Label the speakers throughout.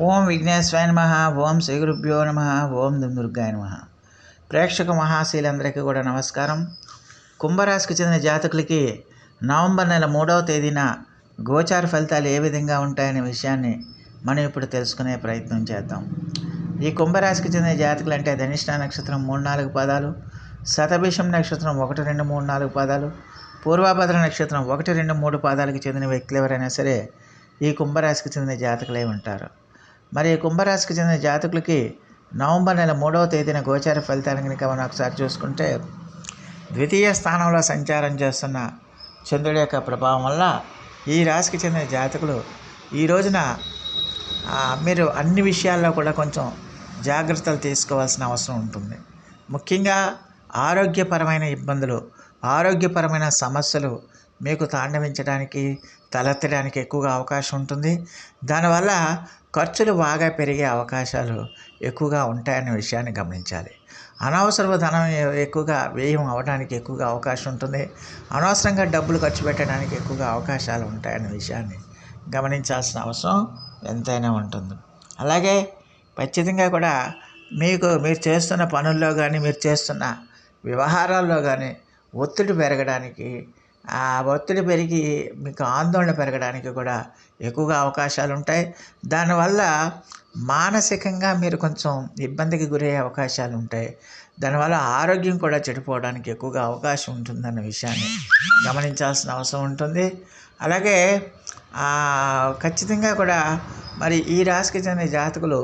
Speaker 1: ఓం విఘ్నేశ్వరాయ నమ ఓం శ్రీ గురుభ్యో నమ ఓం దుర్గాయ నమ. ప్రేక్షక మహాశీలందరికీ కూడా నమస్కారం. కుంభరాశికి చెందిన జాతకులకి నవంబర్ నెల మూడవ తేదీన గోచార ఫలితాలు ఏ విధంగా ఉంటాయనే విషయాన్ని మనం ఇప్పుడు తెలుసుకునే ప్రయత్నం చేద్దాం. ఈ కుంభరాశికి చెందిన జాతకులు అంటే ధనిష్ట నక్షత్రం మూడు నాలుగు పదాలు శతభిషం నక్షత్రం ఒకటి రెండు మూడు నాలుగు పదాలు పూర్వాభద్ర నక్షత్రం ఒకటి రెండు మూడు పాదాలకు చెందిన వ్యక్తులు ఎవరైనా సరే ఈ కుంభరాశికి చెందిన జాతకులై ఉంటారు. మరి కుంభరాశికి చెందిన జాతకులకి నవంబర్ నెల మూడవ తేదీన గోచార ఫలితాన్ని కనుక మనం ఒకసారి చూసుకుంటే ద్వితీయ స్థానంలో సంచారం చేస్తున్న చంద్రుడి యొక్క ప్రభావం వల్ల ఈ రాశికి చెందిన జాతకులు ఈ రోజున మీరు అన్ని విషయాల్లో కూడా కొంచెం జాగ్రత్తలు తీసుకోవాల్సిన అవసరం ఉంటుంది. ముఖ్యంగా ఆరోగ్యపరమైన ఇబ్బందులు ఆరోగ్యపరమైన సమస్యలు మీకు తాండవించడానికి తలెత్తడానికి ఎక్కువగా అవకాశం ఉంటుంది. దానివల్ల ఖర్చులు బాగా పెరిగే అవకాశాలు ఎక్కువగా ఉంటాయనే విషయాన్ని గమనించాలి. అనవసరపు ధనం ఎక్కువగా వ్యయం అవడానికి ఎక్కువగా అవకాశం ఉంటుంది. అనవసరంగా డబ్బులు ఖర్చు పెట్టడానికి ఎక్కువగా అవకాశాలు ఉంటాయనే విషయాన్ని గమనించాల్సిన అవసరం ఎంతైనా ఉంటుంది. అలాగే ఖచ్చితంగా కూడా మీకు మీరు చేస్తున్న పనుల్లో కానీ మీరు చేస్తున్న వ్యవహారాల్లో కానీ ఒత్తిడి పెరగడానికి ఆ ఒత్తిడి పెరిగి మీకు ఆందోళన పెరగడానికి కూడా ఎక్కువగా అవకాశాలు ఉంటాయి దానివల్ల మానసికంగా మీరు కొంచెం ఇబ్బందికి గురయ్యే అవకాశాలు ఉంటాయి దానివల్ల ఆరోగ్యం కూడా చెడిపోవడానికి ఎక్కువగా అవకాశం ఉంటుందన్న విషయాన్ని గమనించాల్సిన అవసరం ఉంటుంది. అలాగే ఖచ్చితంగా కూడా మరి ఈ రాశికి చెందిన జాతకులు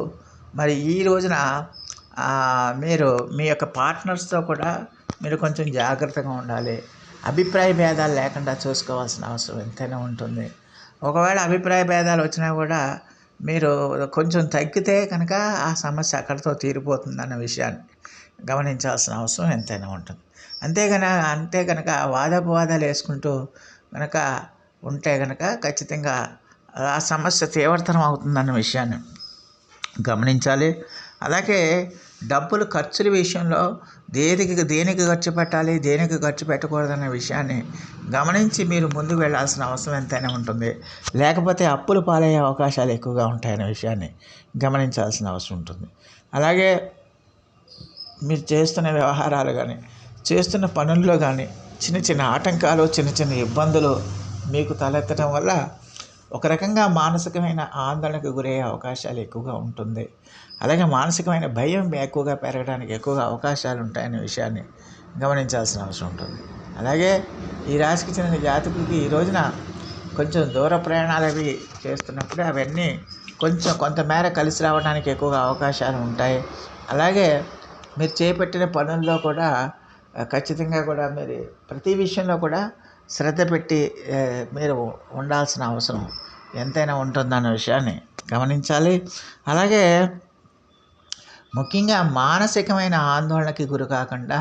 Speaker 1: మరి ఈ రోజున మీరు మీ యొక్క పార్ట్నర్స్తో కూడా మీరు కొంచెం జాగ్రత్తగా ఉండాలి. అభిప్రాయ భేదాలు లేకుండా చూసుకోవాల్సిన అవసరం ఎంతైనా ఉంటుంది. ఒకవేళ అభిప్రాయ భేదాలు వచ్చినా కూడా మీరు కొంచెం తగ్గితే కనుక ఆ సమస్య అక్కడితో తీరిపోతుందన్న విషయాన్ని గమనించాల్సిన అవసరం ఎంతైనా ఉంటుంది. అంతేగాన అంతే కనుక వాదోపవాదాలు వేసుకుంటూ కనుక ఉంటే కనుక ఖచ్చితంగా ఆ సమస్య తీవ్రతరం అవుతుందన్న విషయాన్ని గమనించాలి. అలాగే డబ్బులు ఖర్చుల విషయంలో దేనికి దేనికి ఖర్చు పెట్టాలి దేనికి ఖర్చు పెట్టకూడదన్న విషయాన్ని గమనించి మీరు ముందు వెళ్ళాల్సిన అవసరం ఎంతైనా ఉంటుంది. లేకపోతే అప్పులు పాలయ్యే అవకాశాలు ఎక్కువగా ఉంటాయనే విషయాన్ని గమనించాల్సిన అవసరం ఉంటుంది. అలాగే మీరు చేస్తున్న వ్యవహారాలు కానీ చేస్తున్న పనుల్లో కానీ చిన్న చిన్న ఆటంకాలు చిన్న చిన్న ఇబ్బందులు మీకు తలెత్తడం వల్ల ఒక రకంగా మానసికమైన ఆందోళనకు గురయ్యే అవకాశాలు ఎక్కువగా ఉంటుంది. అలాగే మానసికమైన భయం ఎక్కువగా పెరగడానికి ఎక్కువగా అవకాశాలు ఉంటాయనే విషయాన్ని గమనించాల్సిన అవసరం ఉంటుంది. అలాగే ఈ రాశికి చెందిన జాతకులకి ఈ రోజున కొంచెం దూర ప్రయాణాలు అవి చేస్తున్నప్పుడు అవన్నీ కొంచెం కొంతమేర కలిసి రావడానికి ఎక్కువగా అవకాశాలు ఉంటాయి. అలాగే మీరు చేపట్టిన పనుల్లో కూడా ఖచ్చితంగా కూడా మీరు ప్రతి విషయంలో కూడా శ్రద్ధ పెట్టి మీరు ఉండాల్సిన అవసరం ఎంతైనా ఉంటుందన్న విషయాన్ని గమనించాలి. అలాగే ముఖ్యంగా మానసికమైన ఆందోళనకి గురి కాకుండా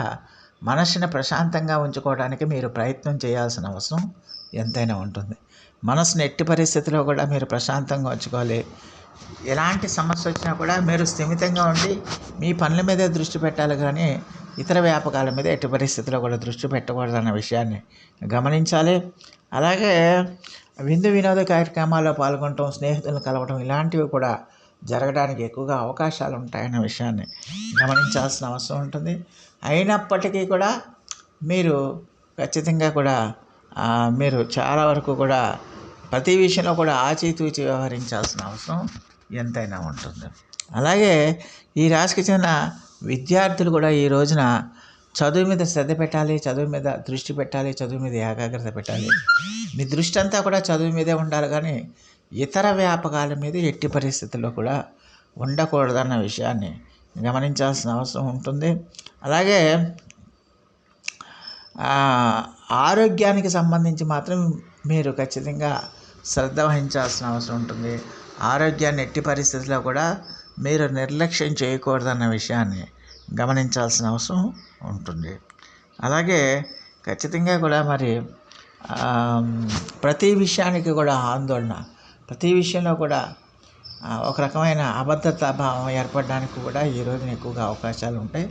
Speaker 1: మనసుని ప్రశాంతంగా ఉంచుకోవడానికి మీరు ప్రయత్నం చేయాల్సిన అవసరం ఎంతైనా ఉంటుంది. మనసుని ఎట్టి పరిస్థితిలో కూడా మీరు ప్రశాంతంగా ఉంచుకోవాలి. ఎలాంటి సమస్య వచ్చినా కూడా మీరు స్థిమితంగా ఉండి మీ పనుల మీదే దృష్టి పెట్టాలి కానీ ఇతర వ్యాపకాల మీద ఎట్టి పరిస్థితిలో కూడా దృష్టి పెట్టకూడదన్న విషయాన్ని గమనించాలి. అలాగే విందు వినోద కార్యక్రమాల్లో పాల్గొనటం స్నేహితులను కలవటం ఇలాంటివి కూడా జరగడానికి ఎక్కువగా అవకాశాలు ఉంటాయన్న విషయాన్ని గమనించాల్సిన అవసరం ఉంటుంది. అయినప్పటికీ కూడా మీరు ఖచ్చితంగా కూడా మీరు చాలా వరకు కూడా ప్రతి విషయంలో కూడా ఆచితూచి వ్యవహరించాల్సిన అవసరం ఎంతైనా ఉంటుంది. అలాగే ఈ రాశికి చెందిన విద్యార్థులు కూడా ఈ రోజున చదువు మీద శ్రద్ధ పెట్టాలి చదువు మీద దృష్టి పెట్టాలి చదువు మీద ఏకాగ్రత పెట్టాలి. మీ దృష్టి అంతా కూడా చదువు మీదే ఉండాలి కానీ ఇతర వ్యాపకాల మీద ఎట్టి పరిస్థితుల్లో కూడా ఉండకూడదన్న విషయాన్ని గమనించాల్సిన అవసరం ఉంటుంది. అలాగే ఆరోగ్యానికి సంబంధించి మాత్రం మీరు ఖచ్చితంగా శ్రద్ధ వహించాల్సిన అవసరం ఉంటుంది. ఆరోగ్యాన్ని ఎట్టి పరిస్థితుల్లో కూడా మీరు నిర్లక్ష్యం చేయకూడదన్న విషయాన్ని గమనించాల్సిన అవసరం ఉంటుంది. అలాగే ఖచ్చితంగా కూడా మరి ప్రతి విషయానికి కూడా ఆందోళన ప్రతి విషయంలో కూడా ఒక రకమైన అబద్ధతా భావం ఏర్పడడానికి కూడా ఈ రోజున ఎక్కువగా అవకాశాలు ఉంటాయి.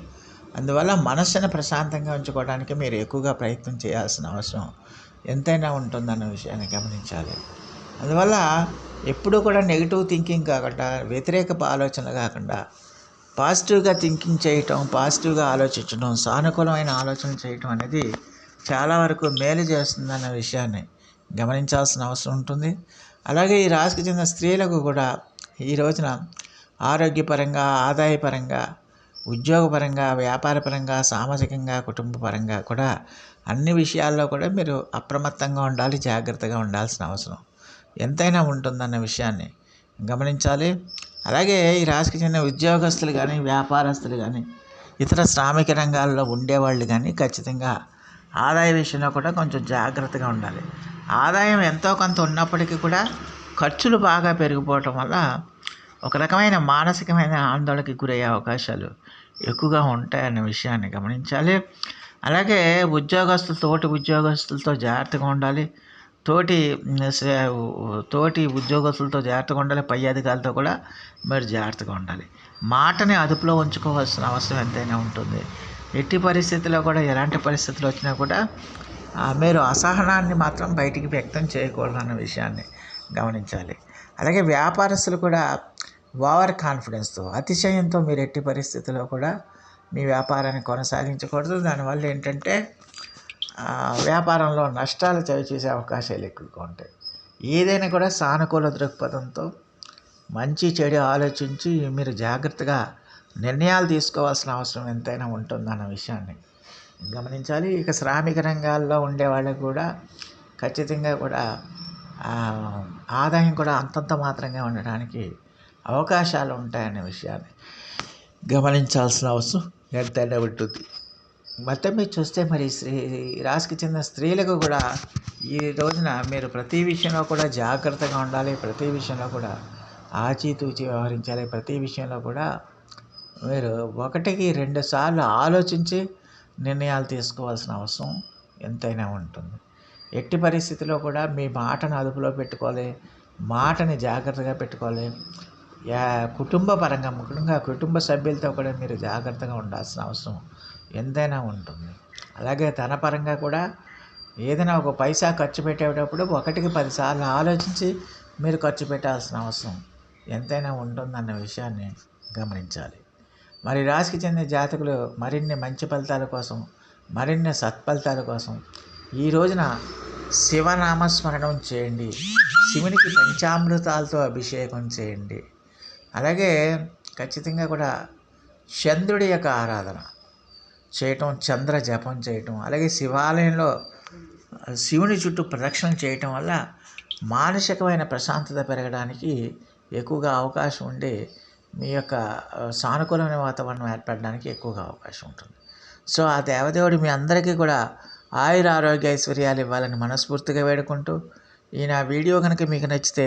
Speaker 1: అందువల్ల మనస్సును ప్రశాంతంగా ఉంచుకోవడానికి మీరు ఎక్కువగా ప్రయత్నం చేయాల్సిన అవసరం ఎంతైనా ఉంటుందన్న విషయాన్ని గమనించాలి. అందువల్ల ఎప్పుడూ కూడా నెగిటివ్ థింకింగ్ కాకుండా వ్యతిరేక ఆలోచనలు కాకుండా పాజిటివ్గా థింకింగ్ చేయటం పాజిటివ్గా ఆలోచించడం సానుకూలమైన ఆలోచన చేయటం అనేది చాలా వరకు మేలు చేస్తుందన్న విషయాన్ని గమనించాల్సిన అవసరం ఉంటుంది. అలాగే ఈ రాశికి చెందిన స్త్రీలకు కూడా ఈ రోజున ఆరోగ్యపరంగా ఆదాయపరంగా ఉద్యోగపరంగా వ్యాపారపరంగా సామాజికంగా కుటుంబపరంగా కూడా అన్ని విషయాల్లో కూడా మీరు అప్రమత్తంగా ఉండాలి జాగ్రత్తగా ఉండాల్సిన అవసరం. ఎంతైనా ఉంటుందన్న విషయాన్ని గమనించాలి. అలాగే ఈ రాశికి చెందిన ఉద్యోగస్తులు కానీ వ్యాపారస్తులు కానీ ఇతర శ్రామిక రంగాల్లో ఉండేవాళ్ళు కానీ ఖచ్చితంగా ఆదాయ విషయంలో కూడా కొంచెం జాగ్రత్తగా ఉండాలి. ఆదాయం ఎంతో కొంత ఉన్నప్పటికీ కూడా ఖర్చులు బాగా పెరిగిపోవటం వల్ల ఒక రకమైన మానసికమైన ఆందోళనకి గురయ్యే అవకాశాలు ఎక్కువగా ఉంటాయన్న విషయాన్ని గమనించాలి. అలాగే ఉద్యోగస్తులు తోటి ఉద్యోగస్తులతో జాగ్రత్తగా ఉండాలి. తోటి తోటి ఉద్యోగస్తులతో జాగ్రత్తగా ఉండాలి. పై అధికారులతో కూడా మీరు జాగ్రత్తగా ఉండాలి. మాటని అదుపులో ఉంచుకోవాల్సిన అవసరం ఎంతైనా ఉంటుంది. ఎట్టి పరిస్థితుల్లో కూడా ఎలాంటి పరిస్థితులు వచ్చినా కూడా మీరు అసహనాన్ని మాత్రం బయటికి వ్యక్తం చేయకూడదు అన్న విషయాన్ని గమనించాలి. అలాగే వ్యాపారస్తులు కూడా ఓవర్ కాన్ఫిడెన్స్తో అతిశయంతో మీరు ఎట్టి పరిస్థితుల్లో కూడా మీ వ్యాపారాన్ని కొనసాగించకూడదు. దానివల్ల ఏంటంటే వ్యాపారంలో నష్టాలు చవి చేసే అవకాశాలు ఎక్కువగా ఉంటాయి. ఏదైనా కూడా సానుకూల దృక్పథంతో మంచి చెడు ఆలోచించి మీరు జాగ్రత్తగా నిర్ణయాలు తీసుకోవాల్సిన అవసరం ఎంతైనా ఉంటుందన్న విషయాన్ని గమనించాలి. ఇక శ్రామిక రంగాల్లో ఉండే వాళ్ళకు కూడా ఖచ్చితంగా కూడా ఆదాయం కూడా అంతంత మాత్రంగా ఉండడానికి అవకాశాలు ఉంటాయనే విషయాన్ని గమనించాల్సిన అవసరం ఎంతైనా ఉంటుంది. మొత్తం మీరు చూస్తే మరి స్త్రీ రాశికి చెందిన స్త్రీలకు కూడా ఈ రోజున మీరు ప్రతి విషయంలో కూడా జాగ్రత్తగా ఉండాలి ప్రతి విషయంలో కూడా ఆచితూచి వ్యవహరించాలి ప్రతి విషయంలో కూడా మీరు ఒకటికి రెండు సార్లు ఆలోచించి నిర్ణయాలు తీసుకోవాల్సిన అవసరం ఎంతైనా ఉంటుంది. ఎట్టి పరిస్థితిలో కూడా మీ మాటను అదుపులో పెట్టుకోవాలి మాటని జాగ్రత్తగా పెట్టుకోవాలి కుటుంబ పరంగా ముఖ్యంగా కుటుంబ సభ్యులతో కూడా మీరు జాగ్రత్తగా ఉండాల్సిన అవసరం ఎంతైనా ఉంటుంది. అలాగే తన పరంగా కూడా ఏదైనా ఒక పైసా ఖర్చు పెట్టేటప్పుడు ఒకటికి పదిసార్లు ఆలోచించి మీరు ఖర్చు పెట్టాల్సిన అవసరం ఎంతైనా ఉంటుందన్న విషయాన్ని గమనించాలి. మరి రాశికి చెందిన జాతకులు మరిన్ని మంచి ఫలితాల కోసం మరిన్ని సత్ఫలితాల కోసం ఈ రోజున శివనామస్మరణం చేయండి. శివునికి పంచామృతాలతో అభిషేకం చేయండి. అలాగే ఖచ్చితంగా కూడా చంద్రుడి యొక్క ఆరాధన చేయటం చంద్ర జపం చేయటం అలాగే శివాలయంలో శివుని చుట్టూ ప్రదక్షిణ చేయటం వల్ల మానసికమైన ప్రశాంతత పెరగడానికి ఎక్కువగా అవకాశం ఉండి మీ యొక్క సానుకూలమైన వాతావరణం ఏర్పడడానికి ఎక్కువగా అవకాశం ఉంటుంది. సో ఆ దేవదేవుడు మీ అందరికీ కూడా ఆయుర ఆరోగ్య ఐశ్వర్యాలు ఇవ్వాలని మనస్ఫూర్తిగా వేడుకుంటూ ఈ నా వీడియో కనుక మీకు నచ్చితే